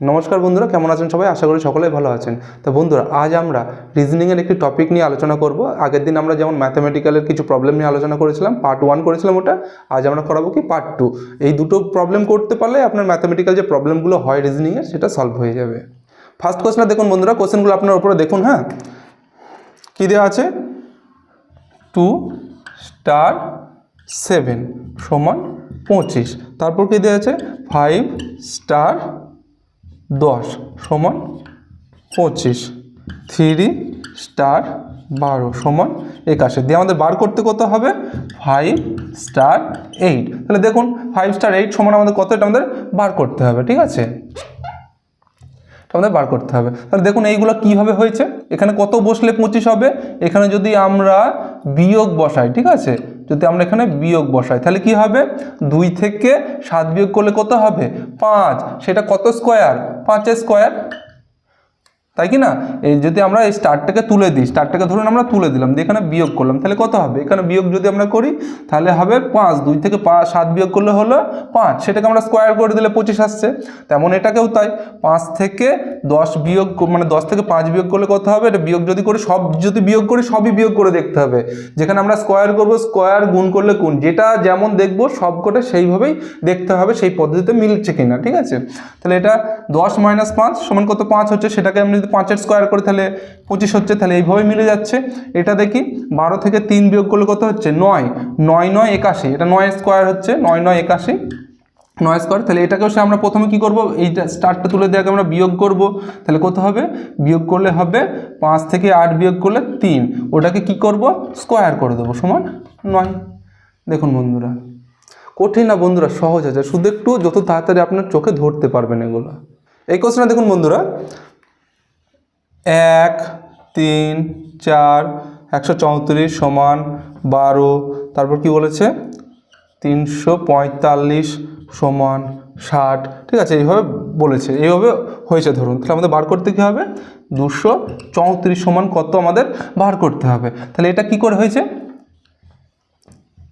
নমস্কার বন্ধুরা, কেমন আছেন সবাই? আশা করি সকলেই ভালো আছেন। তো বন্ধুরা, আজ আমরা রিজনিংয়ের একটি টপিক নিয়ে আলোচনা করব। আগের দিন আমরা যেমন ম্যাথামেটিক্যালের কিছু প্রবলেম নিয়ে আলোচনা করেছিলাম পার্ট ওয়ান করেছিলাম ওটা, আজ আমরা করাবো কি পার্ট টু এই দুটো প্রবলেম করতে পারলে আপনার ম্যাথামেটিক্যাল যে প্রবলেমগুলো হয় রিজনিংয়ের সেটা সলভ হয়ে যাবে। ফার্স্ট কোশ্চেনটা দেখুন বন্ধুরা কোশ্চেনগুলো আপনার উপরে দেখুন হ্যাঁ? কী দেওয়া আছে? টু স্টার সেভেন সমান পঁচিশ। তারপর কী দেওয়া আছে? ফাইভ স্টার দশ সমান পঁচিশ। থ্রি স্টার বারো সমান একাশি। দিয়ে আমাদের বার করতে কত হবে? ফাইভ স্টার এইট তাহলে দেখুন ফাইভ স্টার এইট সমান আমাদের কত? এটা আমাদের বার করতে হবে, ঠিক আছে? আমাদের বার করতে হবে। তাহলে দেখুন, এইগুলো কীভাবে হয়েছে? এখানে কত বসলে পঁচিশ হবে? এখানে যদি আমরা বিয়োগ বসাই, ঠিক আছে? যদি আমরা এখানে বিয়োগ বসাই, তাহলে কি হবে? দুই থেকে সাত বিয়োগ করলে কত হবে? পাঁচ। সেটা কত স্কোয়ার পাঁচের স্কোয়ার তাই কি না? এই যদি আমরা এই স্টারটাকে তুলে দিই স্টারটাকে ধরুন আমরা তুলে দিলাম, দিয়ে এখানে বিয়োগ করলাম, তাহলে কত হবে? এখানে বিয়োগ যদি আমরা করি, তাহলে হবে পাঁচ, দুই থেকে পাঁচ সাত বিয়োগ করলে হলো পাঁচ। সেটাকে আমরা স্কোয়ার করে দিলে পঁচিশ আসছে। তেমন এটাকেও তাই, পাঁচ থেকে দশ বিয়োগ মানে দশ থেকে পাঁচ বিয়োগ করলে কত হবে? এটা বিয়োগ যদি করি, সব যদি বিয়োগ করি, সবই বিয়োগ করে দেখতে হবে। যেখানে আমরা স্কোয়ার করব স্কোয়ার গুণ করলে গুণ যেটা যেমন দেখব, সব কটা সেইভাবেই দেখতে হবে, সেই পদ্ধতিতে মিলছে কিনা, ঠিক আছে? তাহলে এটা দশ মাইনাস পাঁচ সমান কত? পাঁচ হচ্ছে, সেটাকে আমি যদি পাঁচের স্কোয়ার করি তাহলে পঁচিশ হচ্ছে, তাহলে এইভাবে মিলে যাচ্ছে। এটা দেখি, বারো থেকে তিন বিয়োগ করলে কত হচ্ছে? নয়। নয় নয়, একাশি। এটা নয় স্কোয়ার হচ্ছে, নয় নয়, একাশি। নয় স্কোয়ার তাহলে এটাকেও সে আমরা প্রথমে কি করব? এইটা স্টারটা তুলে দেওয়াকে আমরা বিয়োগ করব। তাহলে কত হবে? বিয়োগ করলে হবে পাঁচ থেকে আট বিয়োগ করলে তিন। ওটাকে কি করব? স্কোয়ার করে দেবো সমান নয়। দেখুন বন্ধুরা, কঠিন না বন্ধুরা, সহজ আছে। শুধু একটু যত তাড়াতাড়ি আপনার চোখে ধরতে পারবেন এগুলো। এই কোশ্চেনটা দেখুন বন্ধুরা এক, তিন, চার, একশো চৌত্রিশ সমান বারো, তারপর কি বলেছে? তিনশো পঁয়তাল্লিশ সমান ষাট। ঠিক আছে, এইভাবে বলেছে, এইভাবে হয়েছে ধরুন। তাহলে আমাদের বার করতে কী হবে? দুশো চৌত্রিশ সমান কত আমাদের বার করতে হবে? তাহলে এটা কি করে হয়েছে?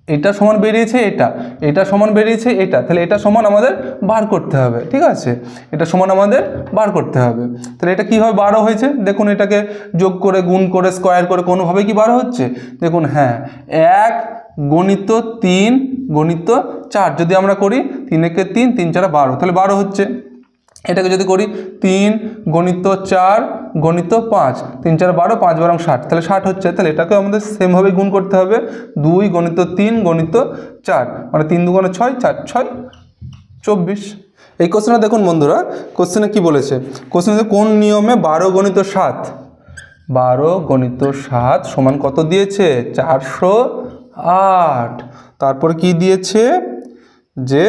এটা সমান বেরিয়েছে এটা এটা সমান বেরিয়েছে এটা, তাহলে এটা সমান আমাদের বার করতে হবে, ঠিক আছে? এটা সমান আমাদের বার করতে হবে। তাহলে এটা কীভাবে বারো হয়েছে? দেখুন এটাকে যোগ করে, গুণ করে স্কোয়ার করে কোনোভাবে কি বারো হচ্ছে? দেখুন হ্যাঁ এক গণিত তিন গণিত চার, যদি আমরা করি তিন তিনেকে তিন তিন চারা বারো, তাহলে বারো হচ্ছে। এটাকে যদি করি তিন গণিত চার, গণিত পাঁচ, তিন চার বারো, পাঁচ বারং ষাট। তাহলে ষাট হচ্ছে, তাহলে এটাকেও আমাদের সেমভাবে গুণ করতে হবে। দুই গণিত তিন, গণিত চার মানে তিন দুগুণে ছয়, চার ছয়, চব্বিশ। এই কোশ্চেনে দেখুন বন্ধুরা কোশ্চেনে কি বলেছে? কোশ্চেনে কোন নিয়মে বারো গণিত সাত? বারো গণিত সাত সমান কত দিয়েছে? চারশো আট। তারপর কি দিয়েছে? যে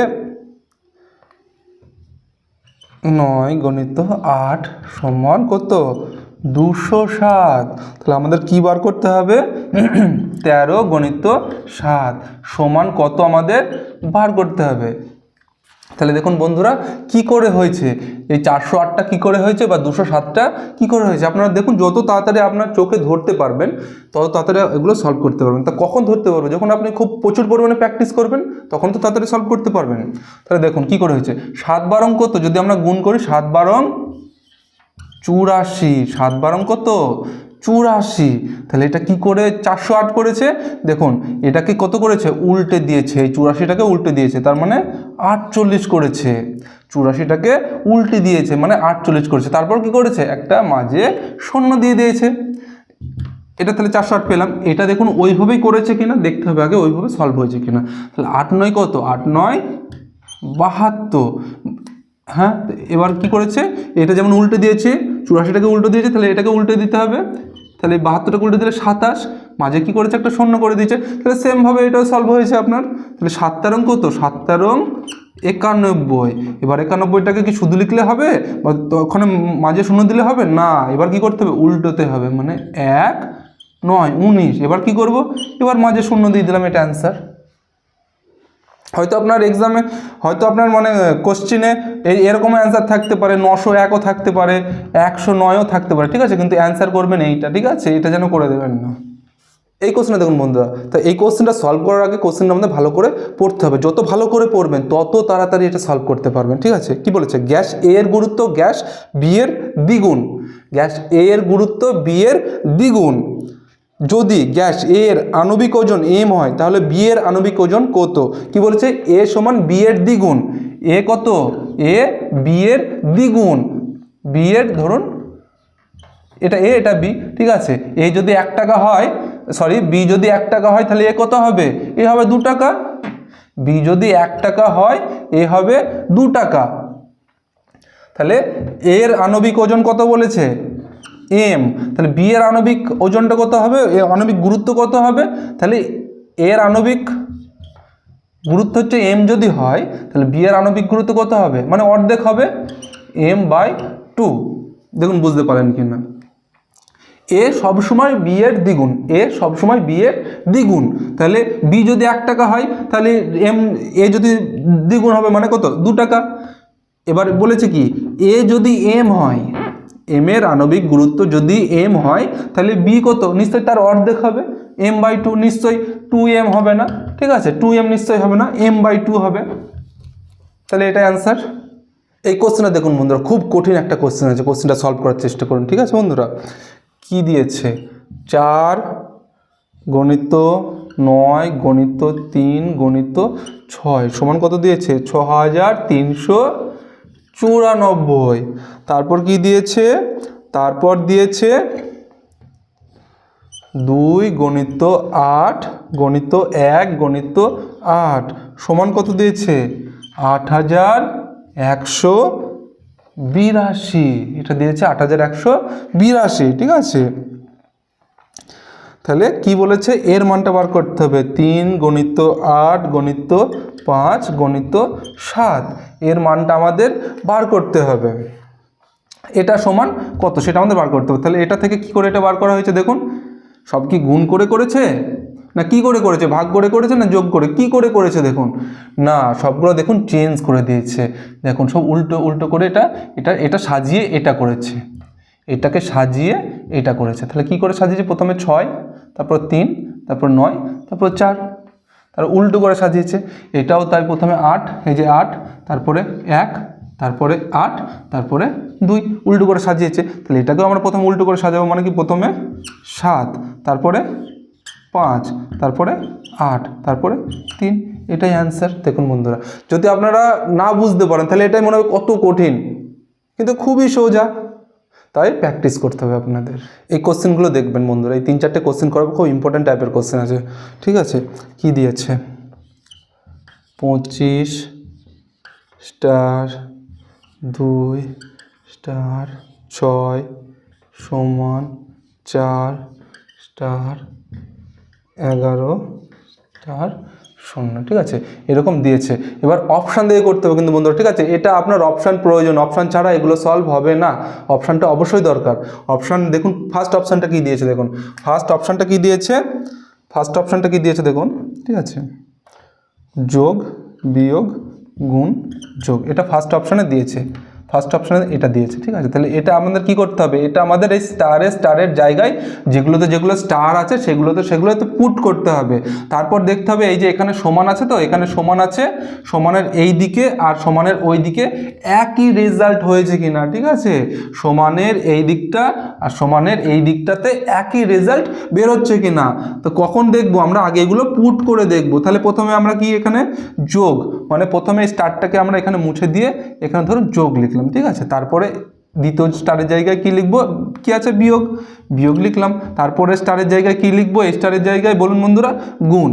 নয় গণিত আট সমান কত? দুশো সাত। তাহলে আমাদের কি বার করতে হবে? তেরো গণিত সাত সমান কত আমাদের? বার করতে হবে। তাহলে দেখুন বন্ধুরা, কি করে হয়েছে? এই চারশো আটটা কী করে হয়েছে বা দুশো সাতটা কী করে হয়েছে? আপনারা দেখুন, যত তাড়াতাড়ি আপনার চোখে ধরতে পারবেন, তত তাড়াতাড়ি এগুলো সলভ করতে পারবেন। তা কখন ধরতে পারবেন? যখন আপনি খুব প্রচুর পরিমাণে প্র্যাকটিস করবেন, তখন তো তাড়াতাড়ি সলভ করতে পারবেন। তাহলে দেখুন, কি করে হয়েছে? সাত বারং কত? যদি আমরা গুণ করি, সাত বারং চুরাশি। সাত বারং কত? চুরাশি। তাহলে এটা কি করে চারশো আট করেছে? দেখুন, এটাকে কত করেছে? উল্টে দিয়েছে। এই চুরাশিটাকে উল্টে দিয়েছে। তার মানে আটচল্লিশ করেছে। চুরাশিটাকে উল্টে দিয়েছে মানে আটচল্লিশ করেছে। তারপর কি করেছে? একটা মাঝে শূন্য দিয়ে দিয়েছে। এটা তাহলে চারশো আট পেলাম। এটা দেখুন ওইভাবেই করেছে কিনা? দেখতে হবে আগে ওইভাবে সলভ হয়েছে কিনা। তাহলে আট নয় কত? আট নয় বাহাত্তর। হ্যাঁ এবার কি করেছে? এটা যেমন উল্টে দিয়েছে, চুরাশিটাকে উল্টে দিয়েছে, তাহলে এটাকে উল্টে দিতে হবে। তাহলে বাহাত্তরটা উল্টে দিলে সাতাশ, মাঝে কি করেছে একটা শূন্য করে দিয়েছে, তাহলে সেমভাবে এটাও সলভ হয়েছে আপনার। তাহলে সাতটা রং কত? সাতটা রং একানব্বই। এবার একানব্বইটাকে কি শুধু লিখলে হবে? বা তখন মাঝে শূন্য দিলে হবে? না, এবার কি করতে হবে? উল্টোতে হবে মানে এক, নয়, উনিশ। এবার কি করব? এবার মাঝে শূন্য দিয়ে দিলাম এটা অ্যান্সার হয়তো আপনার এক্সামে হয়তো আপনার মানে কোশ্চিনে এই এরকম অ্যান্সার থাকতে পারে, নশো একও থাকতে পারে, একশো নয়ও থাকতে পারে, ঠিক আছে? কিন্তু অ্যান্সার করবেন এইটা, ঠিক আছে? এটা যেন করে দেবেন না। এই কোশ্চেনটা দেখুন বন্ধুরা, তো এই কোশ্চেনটা সলভ করার আগে কোশ্চেনটা আমাদের ভালো করে পড়তে হবে। যত ভালো করে পড়বেন, তত তাড়াতাড়ি এটা সলভ করতে পারবেন, ঠিক আছে? কি বলেছে? গ্যাস এ এর গুরুত্ব, গ্যাস বি এর দ্বিগুণ। গ্যাস এ এর গুরুত্ব বি এর দ্বিগুণ। যদি গ্যাস এর আণবিক ওজন এম হয়, তাহলে বি এর আণবিক ওজন কত? কি বলেছে? এ সমান বি এর দ্বিগুণ। এ কত? এ বি এর দ্বিগুণ। বি এর ধরুন, এটা এ এটা বি ঠিক আছে? এ যদি এক টাকা হয় সরি বি যদি এক টাকা হয়, তাহলে এ কত হবে? এ হবে দু টাকা। বি যদি এক টাকা হয় এ হবে দু টাকা। তাহলে এর আণবিক ওজন কত বলেছে? এম তাহলে বি এর আণবিক ওজনটা কত হবে? এর আণবিক গুরুত্ব কত হবে? তাহলে এর আণবিক গুরুত্ব হচ্ছে এম যদি হয়, তাহলে বি এর আণবিক গুরুত্ব কত হবে? মানে অর্ধেক হবে এম বাই টু দেখুন, বুঝতে পারেন কি না এ সবসময় বি এর দ্বিগুণ। এ সবসময় বি এর দ্বিগুণ। তাহলে বি যদি এক টাকা হয়, তাহলে এম এ যদি দ্বিগুণ হবে মানে কত? দু টাকা। এবার বলেছে কি এ যদি এম হয় এম এর আণবিক গুরুত্ব যদি এম হয়, তাহলে বি কত? নিশ্চয়ই তার অর্ধেক হবে। এম বাই টু নিশ্চয়ই টু এম হবে না। ঠিক আছে? টু এম নিশ্চয়ই হবে না এম বাই টু হবে। তাহলে এটাই অ্যান্সার এই কোশ্চেনটা দেখুন বন্ধুরা, খুব কঠিন একটা কোশ্চেন আছে কোশ্চেনটা সলভ করার চেষ্টা করুন, ঠিক আছে বন্ধুরা? কি দিয়েছে? চার গণিত নয় গণিত তিন গণিত ছয়। সমান কত দিয়েছে? ছ হাজার তিনশো চুরানব্বই। তারপর কি দিয়েছে? তারপর দিয়েছে দুই গণিত আট, গণিত এক, গণিত আট। সমান কত দিয়েছে? আট হাজার একশো বিরাশি। এটা দিয়েছে আট হাজার একশো বিরাশি, ঠিক আছে? তাহলে কি বলেছে? এর মানটা বার করতে হবে। তিন গণিত আট, গণিত পাঁচ গণিত সাত। এর মানটা আমাদের বার করতে হবে। এটা সমান কত? সেটা আমাদের বার করতে হবে। তাহলে এটা থেকে কি করে এটা বার করা হয়েছে দেখুন? সব কি গুণ করে করেছে? না কি করে করেছে? ভাগ করে করেছে না যোগ করে? কি করে করেছে দেখুন? না, সবগুলো দেখুন চেঞ্জ করে দিয়েছে। দেখুন, সব উল্টো উল্টো করে এটা এটা এটা সাজিয়ে এটা করেছে। এটাকে সাজিয়ে এটা করেছে। তাহলে কি করে সাজিয়েছে? প্রথমে ছয়, তারপর তিন, তারপর নয়, তারপর চার। তার উল্টো করে সাজিয়েছে। এটাও তাই প্রথমে আট, এই যে আট, তারপরে এক, তারপরে আট, তারপরে দুই, উল্টো করে সাজিয়েছে। তাহলে এটাকেও আমরা প্রথমে উল্টো করে সাজাবো মানে কি? প্রথমে সাত, তারপরে পাঁচ, তারপরে আট, তারপরে তিন। এটাই অ্যান্সার দেখুন বন্ধুরা, যদি আপনারা না বুঝতে পারেন, তাহলে এটাই মনে হবে কত কঠিন। কিন্তু খুবই সোজা। তাই প্র্যাকটিস করতে হবে আপনাদের। এই কোশ্চেনগুলো দেখবেন বন্ধুরা, এই তিন চারটে কোশ্চেন করাবো খুব ইম্পর্ট্যান্ট টাইপের কোশ্চেন আছে। ঠিক আছে? কি দিয়েছে? পঁচিশ স্টার দুই স্টার ছয় সমান চার স্টার এগারো স্টার শূন্য, ঠিক আছে? এরকম দিয়েছে। এবার অপশান দিয়ে করতে হবে কিন্তু বন্ধুরা, ঠিক আছে? এটা আপনার অপশান প্রয়োজন। অপশান ছাড়া এগুলো সলভ হবে না। অপশানটা অবশ্যই দরকার। অপশান দেখুন ফার্স্ট অপশানটা কি দিয়েছে দেখুন। ফার্স্ট অপশানটা কি দিয়েছে? ফার্স্ট অপশানটা কি দিয়েছে দেখুন, ঠিক আছে? যোগ, বিয়োগ, গুণ, যোগ। এটা ফার্স্ট অপশানে দিয়েছে। ফার্স্ট অপশানে এটা দিয়েছে, ঠিক আছে? তাহলে এটা আমাদের কি করতে হবে? এটা আমাদের এই স্টারের স্টারের জায়গায় যেগুলোতে, যেগুলো স্টার আছে, সেগুলোতে সেগুলোতে পুট করতে হবে। তারপর দেখতে হবে এই যে এখানে সমান আছে তো, এখানে সমান আছে, সমানের এই দিকে আর সমানের ওই দিকে একই রেজাল্ট হয়েছে কিনা, ঠিক আছে? সমানের এই দিকটা আর সমানের এই দিকটাতে একই রেজাল্ট বেরোচ্ছে কিনা। তো কখন দেখব? আমরা আগে এগুলো পুট করে দেখব। তাহলে প্রথমে আমরা কি এখানে যোগ? মানে প্রথমে স্টারটাকে আমরা এখানে মুছে দিয়ে এখানে ধরুন যোগ লিখলাম। ঠিক আছে। তারপরে দ্বিতীয় স্টারের জায়গায় কি লিখব? কি আছে? বিয়োগ। বিয়োগ লিখলাম। তারপরে স্টারের জায়গায় কি লিখব? এই স্টারের জায়গায়, বলুন বন্ধুরা, গুণ।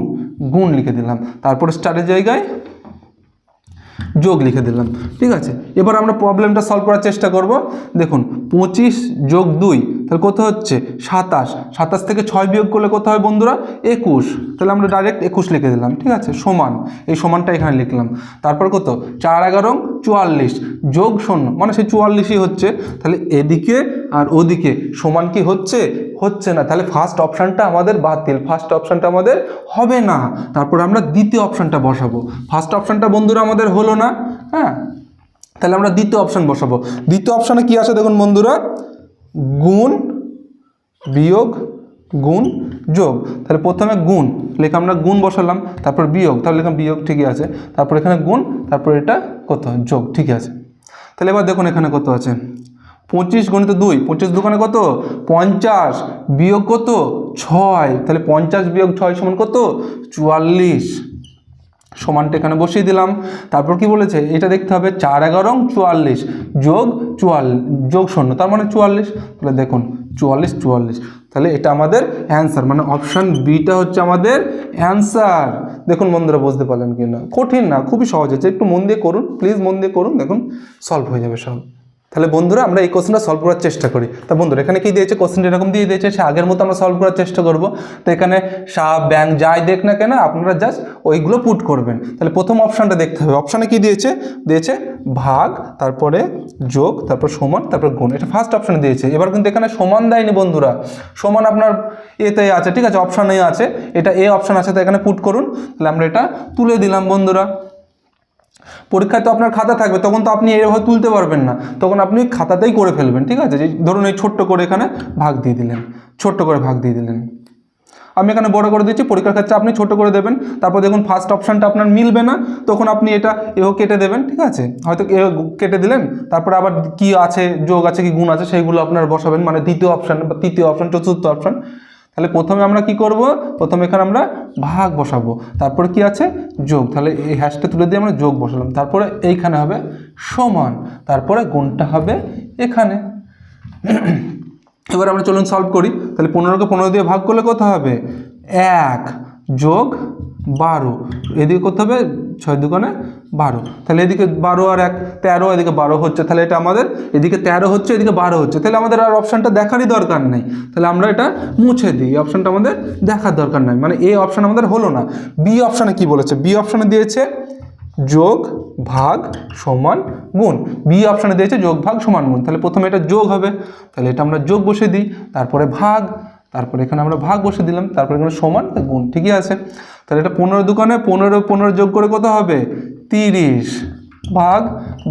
গুণ লিখে দিলাম। তারপরে স্টারের জায়গায় যোগ লিখে দিলাম, ঠিক আছে? এবার আমরা প্রবলেমটা সলভ করার চেষ্টা করব। দেখুন, পঁচিশ যোগ দুই, তাহলে কত হচ্ছে? সাতাশ। সাতাশ থেকে ছয় বিয়োগ করলে কত হয় বন্ধুরা? একুশ। তাহলে আমরা ডাইরেক্ট একুশ লিখে দিলাম, ঠিক আছে? সমান। এই সমানটা এখানে লিখলাম। তারপর কত? চার এগারো চুয়াল্লিশ। যোগ শূন্য মানে সেই চুয়াল্লিশই হচ্ছে। তাহলে এদিকে আর ওদিকে সমান কি হচ্ছে? হচ্ছে না। তাহলে ফার্স্ট অপশানটা আমাদের বাতিল ফার্স্ট অপশানটা আমাদের হবে না। তারপর আমরা দ্বিতীয় অপশানটা বসাবো। ফার্স্ট অপশানটা বন্ধুরা আমাদের হলো না হ্যাঁ? তাহলে আমরা দ্বিতীয় অপশান বসাবো। দ্বিতীয় অপশানে কি আছে দেখুন বন্ধুরা? গুণ বিয়োগ, গুণ যোগ। তাহলে প্রথমে গুণ, লেখা আমরা গুণ বসালাম, তারপর বিয়োগ। তাহলে লেখা বিয়োগ ঠিকই আছে। তারপর এখানে গুণ, তারপর এটা কত? যোগ, ঠিকই আছে। তাহলে এবার দেখুন এখানে কত আছে। পঁচিশ গণিত দুই, পঁচিশ দোকানে কত? পঞ্চাশ। বিয়োগ কত? ছয়। তাহলে পঞ্চাশ বিয়োগ ছয় সমান কত? চুয়াল্লিশ। সমানটা এখানে বসিয়ে দিলাম। তারপর কি বলেছে? এটা দেখতে হবে চার এগারো চুয়াল্লিশ যোগ চুয়াল্লিশ যোগ শূন্য। তার মানে চুয়াল্লিশ। তাহলে দেখুন, চুয়াল্লিশ চুয়াল্লিশ। তাহলে এটা আমাদের অ্যান্সার মানে অপশান বিটা হচ্ছে আমাদের অ্যান্সার দেখুন বন্ধুরা, বুঝতে পারলেন কি না কঠিন না, খুবই সহজ হচ্ছে একটু মন দিয়ে করুন প্লিজ মন দিয়ে করুন। দেখুন সলভ হয়ে যাবে সব। তাহলে বন্ধুরা আমরা এই কোশ্চেনটা সলভ করার চেষ্টা করি। তা বন্ধুরা, এখানে কি দিয়েছে? কোশ্চেনটা এরকম দিয়ে দিয়েছে সে আগের মতো আমরা সলভ করার চেষ্টা করব। তো এখানে সাপ ব্যাং যাই দেখ না কেন, আপনারা জাস্ট ওইগুলো পুট করবেন। তাহলে প্রথম অপশানটা দেখতে হবে। অপশানে কি দিয়েছে? দিয়েছে ভাগ, তারপরে যোগ, তারপর সমান, তারপর গুণ। এটা ফার্স্ট অপশানে দিয়েছে। এবার কিন্তু এখানে সমান দেয়নি বন্ধুরা। সমান আপনার এতে আছে, ঠিক আছে? অপশানে আছে। এটা এ অপশান আছে, তো এখানে পুট করুন। তাহলে আমরা এটা তুলে দিলাম বন্ধুরা। পরীক্ষায় তো আপনার খাতা থাকবে, তখন তো আপনি এভাবে তুলতে পারবেন না। তখন আপনি খাতাতেই করে ফেলবেন, ঠিক আছে? যে ধরুন এই ছোট্ট করে এখানে ভাগ দিয়ে দিলেন, ছোট্ট করে ভাগ দিয়ে দিলেন। আমি এখানে বড় করে দিচ্ছি, পরীক্ষার ক্ষেত্রে আপনি ছোট করে দেবেন, তারপর দেখুন ফার্স্ট অপশানটা আপনার মিলবে না, তখন আপনি এটা এও কেটে দেবেন, ঠিক আছে? হয়তো এও কেটে দিলেন, তারপরে আবার কি আছে, যোগ আছে, কি গুণ আছে, সেইগুলো আপনার বসাবেন মানে দ্বিতীয় অপশান বা তৃতীয় অপশান চতুর্থ অপশান তাহলে প্রথমে আমরা কি করব? প্রথমে এখানে আমরা ভাগ বসাবো। তারপরে কি আছে? যোগ। তাহলে এই হ্যাশটা তুলে দিয়ে আমরা যোগ বসালাম। তারপরে এইখানে হবে সমান। তারপরে গুণটা হবে এখানে। এবার আমরা চলুন সলভ করি। তাহলে পনেরোকে পনেরো দিয়ে ভাগ করলে কত হবে? এক যোগ বারো। এদিকে করতে হবে ছয় দুগুণে বারো। তাহলে এদিকে বারো আর এক, তেরো, এদিকে বারো হচ্ছে। তাহলে এটা আমাদের, এদিকে তেরো হচ্ছে, এদিকে বারো হচ্ছে। তাহলে আমাদের আর অপশানটা দেখারই দরকার নেই। তাহলে আমরা এটা মুছে দিই। এই অপশানটা আমাদের দেখার দরকার নাই। মানে এই অপশান আমাদের হলো না। বি অপশানে কি বলেছে? বি অপশানে দিয়েছে যোগ ভাগ সমান গুণ। বি অপশানে দিয়েছে যোগ ভাগ সমান গুণ। তাহলে প্রথমে এটা যোগ হবে। তাহলে এটা আমরা যোগ বসে দিই। তারপরে ভাগ। তারপরে এখানে আমরা ভাগ বসে দিলাম। তারপরে এখানে সমান গুণ। ঠিকই আছে? তাহলে এটা পনেরো দোকানে পনেরো পনেরো যোগ করে কত হবে? তিরিশ ভাগ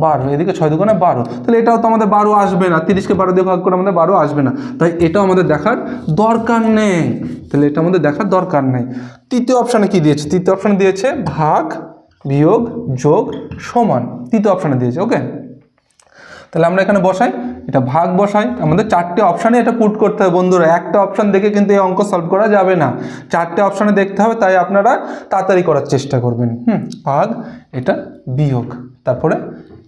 বারো, এদিকে ছয় দোকানে বারো। তাহলে এটাও তো আমাদের বারো আসবে না, তিরিশকে বারো দিয়ে ভাগ করে আমাদের বারো আসবে না। তাই এটাও আমাদের দেখার দরকার নেই। তাহলে এটা আমাদের দেখার দরকার নেই। তৃতীয় অপশানে কি দিয়েছে? তৃতীয় অপশানে দিয়েছে ভাগ বিয়োগ যোগ সমান। তৃতীয় অপশানে দিয়েছে ওকে তাহলে আমরা এখানে বসাই। এটা ভাগ বসাই আমাদের চারটে অপশানে এটা পুট করতে হবে বন্ধুরা। একটা অপশান দেখে কিন্তু এই অঙ্ক সলভ করা যাবে না। চারটে অপশানে দেখতে হবে, তাই আপনারা তাড়াতাড়ি করার চেষ্টা করবেন। হুম, ভাগ, এটা বিয়োগ, তারপরে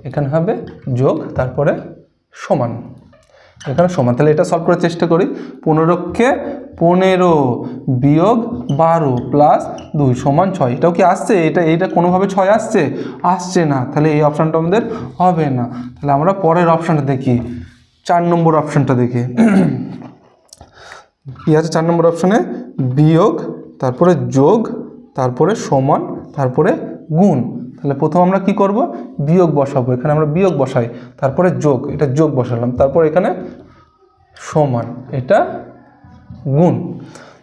এখানে হবে যোগ, তারপরে সমান। এখানে সমান, তাহলে এটা সলভ করার চেষ্টা করি। পনেরোকে পনেরো বিয়োগ বারো প্লাস দুই সমান ছয়। এটাও কি আসছে? এটা, এইটা কোনোভাবে ছয় আসছে? আসছে না। তাহলে এই অপশানটা আমাদের হবে না। তাহলে আমরা পরের অপশানটা দেখি। চার নম্বর অপশানটা দেখি। কী আছে চার নম্বর অপশানে বিয়োগ, তারপরে যোগ, তারপরে সমান, তারপরে গুণ। তাহলে প্রথম আমরা কি করব? বিয়োগ বসাবো। এখানে আমরা বিয়োগ বসাই। তারপরে যোগ। এটা যোগ বসালাম। তারপর এখানে সমান। এটা গুণ।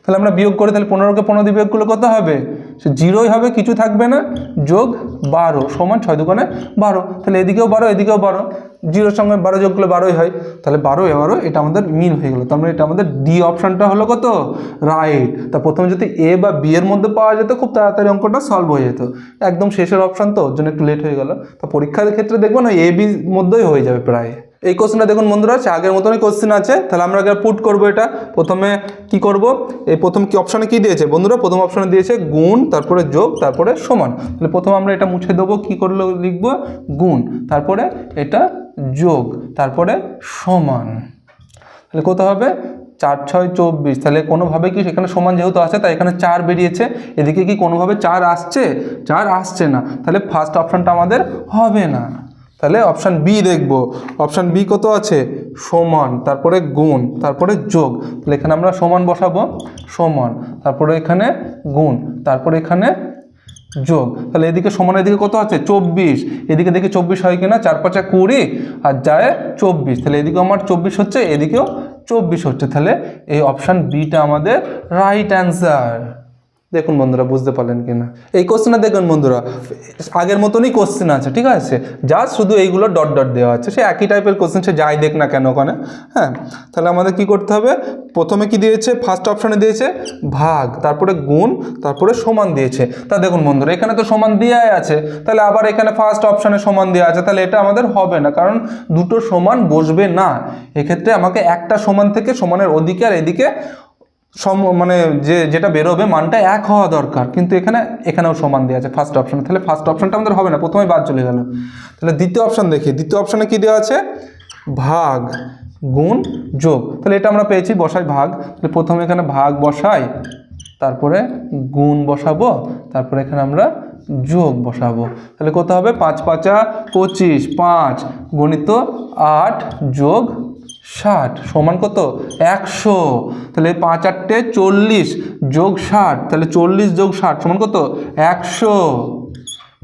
তাহলে আমরা বিয়োগ করি তাহলে পনেরোকে পনেরো দিয়ে বিয়োগ করলে কত হবে? সে জিরোই হবে, কিছু থাকবে না, যোগ বারো, সমান ছয় দোকানে বারো। তাহলে এদিকেও বারো এদিকেও বারো। জিরোর সঙ্গে বারো যোগ করলে বারোই হয়। তাহলে বারো এবারও এটা আমাদের মিল হয়ে গেলো। তার মানে এটা আমাদের ডি অপশানটা হলো কত? রাইট। তা প্রথমে যদি এ বা বি এর মধ্যে পাওয়া যেত, খুব তাড়াতাড়ি অঙ্কটা সলভ হয়ে যেত। একদম শেষের অপশান তো, ওর জন্য একটু লেট হয়ে গেল। তা পরীক্ষার ক্ষেত্রে দেখব না, এ বির মধ্যেই হয়ে যাবে প্রায়। এই কোশ্চেনটা দেখুন বন্ধুরা আছে আগের মতনই কোশ্চেন আছে। তাহলে আমরা আগে পুট করব এটা। প্রথমে কি করব? এই প্রথম কি অপশানে কি দিয়েছে? বন্ধুরা, প্রথম অপশানে দিয়েছে গুণ, তারপরে যোগ, তারপরে সমান। তাহলে প্রথম আমরা এটা মুছে দেবো, কি করলে, লিখব? গুণ, তারপরে এটা যোগ, তারপরে সমান। তাহলে কত হবে? চার, ছয়, চব্বিশ। তাহলে কোনোভাবে কি সেখানে সমান যেহেতু আছে, তাই এখানে চার বেরিয়েছে। এদিকে কি কোনোভাবে চার আসছে? চার আসছে না। তাহলে ফার্স্ট অপশানটা আমাদের হবে না। তাহলে অপশান বি দেখব। অপশান বি কত আছে? সমান, তারপরে গুণ, তারপরে যোগ। তাহলে এখানে আমরা সমান বসাবো। সমান, তারপরে এখানে গুণ, তারপরে এখানে যোগ। তাহলে এদিকে সমান, এদিকে কত আছে? চব্বিশ। এদিকে দেখি চব্বিশ হয় কিনা? চার পাঁচা কুড়ি, আর যায় চব্বিশ। তাহলে এদিকে আমার চব্বিশ হচ্ছে, এদিকেও চব্বিশ হচ্ছে। তাহলে এই অপশান বিটা আমাদের রাইট অ্যান্সার দেখুন বন্ধুরা, বুঝতে পারলেন কি না এই কোশ্চেনটা দেখুন বন্ধুরা, আগের মতনই কোশ্চেন আছে, ঠিক আছে? জাস্ট শুধু এইগুলো ডট ডট দেওয়া আছে। সে একই টাইপের কোশ্চেন সে যাই দেখ না কেন ওখানে হ্যাঁ? তাহলে আমাদের কি করতে হবে? প্রথমে কি দিয়েছে? ফার্স্ট অপশানে দিয়েছে ভাগ, তারপরে গুণ, তারপরে সমান দিয়েছে। তা দেখুন বন্ধুরা, এখানে তো সমান দেওয়াই আছে। তাহলে আবার এখানে ফার্স্ট অপশানে সমান দেওয়া আছে। তাহলে এটা আমাদের হবে না, কারণ দুটো সমান বসবে না। এক্ষেত্রে আমাকে একটা সমান থেকে সমানের আর এদিকে সম মানে যে, যেটা বেরোবে মানটা এক হওয়া দরকার। কিন্তু এখানে, এখানেও সমান দেওয়া আছে ফার্স্ট অপশন তাহলে ফার্স্ট অপশনটা আমাদের হবে না প্রথমে বাদ চলে গেল। তাহলে দ্বিতীয় অপশন দেখি। দ্বিতীয় অপশনে কি দেওয়া আছে? ভাগ গুণ যোগ। তাহলে এটা আমরা পেয়েছি, বসাই ভাগ। তাহলে প্রথমে এখানে ভাগ বসাই, তারপরে গুণ বসাবো, তারপরে এখানে আমরা যোগ বসাবো। তাহলে কত হবে? পাঁচ পাঁচা পঁচিশ, পাঁচ গণিত আট যোগ ষাট সমান কত? একশো। তাহলে পাঁচ আটটে চল্লিশ যোগ ষাট, তাহলে চল্লিশ যোগ ষাট সমান কত? একশো।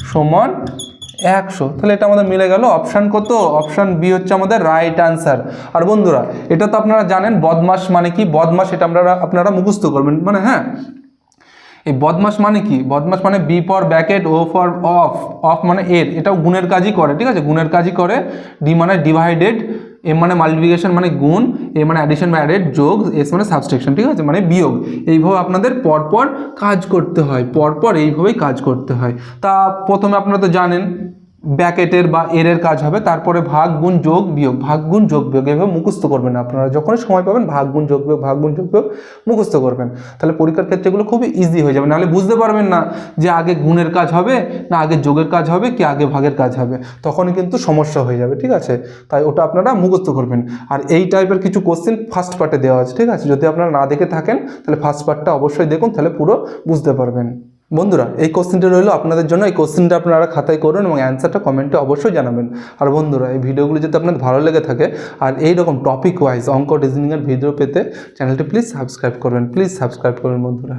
সমান একশো। তাহলে এটা আমাদের মিলে গেল অপশান কত? অপশান বি হচ্ছে আমাদের রাইট অ্যান্সার। আর বন্ধুরা, এটা তো আপনারা জানেন, বদমাস মানে কি? বদমাস এটা আপনারা আপনারা মুখস্থ করবেন। মানে হ্যাঁ এই বদমাস মানে কি? বদমাস মানে B for bracket O for of of মানে এর। এটাও গুণের কাজই করে, ঠিক আছে? গুণের কাজই করে। ডি মানে ডিভাইডেড এম মানে মাল্টিপ্লিকেশন মানে গুণ এ মানে অ্যাডিশন বা অ্যাডেড যোগ এস মানে সাবস্ট্রাকশন ঠিক আছে? মানে বিয়োগ। এইভাবে আপনাদের পরপর কাজ করতে হয়, পরপর এইভাবেই কাজ করতে হয়। তা প্রথমে আপনারা তো জানেন ব্যাকেটের বা এরের কাজ হবে, তারপরে ভাগ গুণ যোগ বিয়োগ। ভাগ গুণ যোগ বিয়োগ, এভাবে মুখস্থ করবেন আপনারা। যখনই সময় পাবেন, ভাগ গুণ যোগ বিয়োগ, ভাগ গুণ যোগ বিয়োগ মুখস্থ করবেন। তাহলে পরীক্ষার ক্ষেত্রে এগুলো খুবই ইজি হয়ে যাবে। নাহলে বুঝতে পারবেন না যে আগে গুণের কাজ হবে, না আগে যোগের কাজ হবে, কি আগে ভাগের কাজ হবে। তখনই কিন্তু সমস্যা হয়ে যাবে, ঠিক আছে? তাই ওটা আপনারা মুখস্থ করবেন। আর এই টাইপের কিছু কোশ্চেন ফার্স্ট পার্টে দেওয়া আছে, ঠিক আছে? যদি আপনারা না দেখে থাকেন, তাহলে ফার্স্ট পার্টটা অবশ্যই দেখুন, তাহলে পুরো বুঝতে পারবেন। বন্ধুরা, এই কোশ্চেনটা রইল আপনাদের জন্য। এই কোশ্চেনটা আপনারা খাতায় করুন এবং অ্যান্সারটা কমেন্টে অবশ্যই জানাবেন। আর বন্ধুরা, এই ভিডিওগুলো যদি আপনাদের ভালো লেগে থাকে, আর এই রকম টপিক ওয়াইজ অঙ্ক ডিজাইনিংয়ের ভিডিও পেতে চ্যানেলটি প্লিজ সাবস্ক্রাইব করবেন। প্লিজ সাবস্ক্রাইব করবেন বন্ধুরা।